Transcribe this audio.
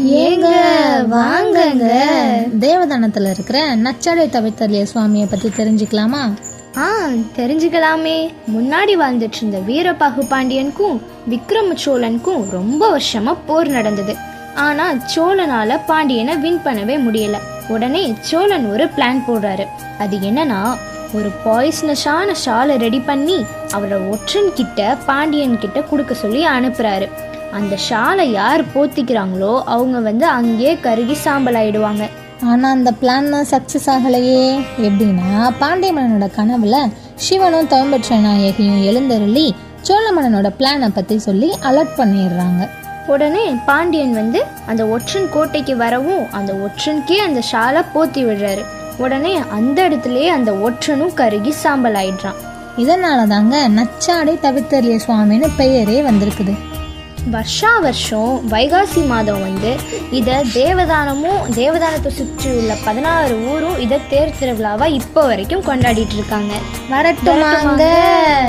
ஏங்க வாங்கங்க. தேவதானத்தில் இருக்கிற நச்சாடை தவித்தலிய சுவாமியை பற்றி தெரிஞ்சுக்கலாமா? ஆ தெரிஞ்சுக்கலாமே. முன்னாடி வாழ்ந்துட்டு இருந்த வீரபாகு பாண்டியனுக்கும் விக்ரம சோழனுக்கும் ரொம்ப வருஷமா போர் நடந்தது. ஆனா சோழனால பாண்டியனை வின் பண்ணவே முடியல. உடனே சோழன் ஒரு பிளான் போடுறாரு. அது என்னன்னா ஒரு பாய்ஸ்னஸான ஷாலை ரெடி பண்ணி அவரோட ஒற்றன் கிட்ட பாண்டியன் கிட்ட கொடுக்க சொல்லி அனுப்புறாரு. அந்த ஷாலை யார் போத்திக்கிறாங்களோ அவங்க வந்து அங்கேயே கருகி சாம்பல் ஆயிடுவாங்க ஆனால் அந்த பிளான் தான் சக்ஸஸ் ஆகலையே. எப்படின்னா பாண்டிய மன்னனோட கனவுல சிவனும் தவம்பெற்ற நாயகியும் எழுந்தருளி சோழ மன்னனோட பிளானை பற்றி சொல்லி அலர்ட் பண்ணிடுறாங்க. உடனே பாண்டியன் வந்து அந்த ஒற்றன் கோட்டைக்கு வரவும் அந்த ஒற்றனுக்கே அந்த ஷாலை போத்தி விடுறாரு. உடனே அந்த இடத்துலயே அந்த ஒற்றனும் கருகி சாம்பல் ஆயிடுறான் இதனால தாங்க நச்சாடை தவித்தலிய சுவாமின்னு பெயரே வந்திருக்குது. வருஷா வருஷம் வைகாசி மாதம் வந்து இதை தேவதானமும் தேவதானத்தை சுற்றி உள்ள பதினாறு ஊரும் இதை தேர் திருவிழாவாக இப்போ வரைக்கும் கொண்டாடிட்டு இருக்காங்க. வரட்டும்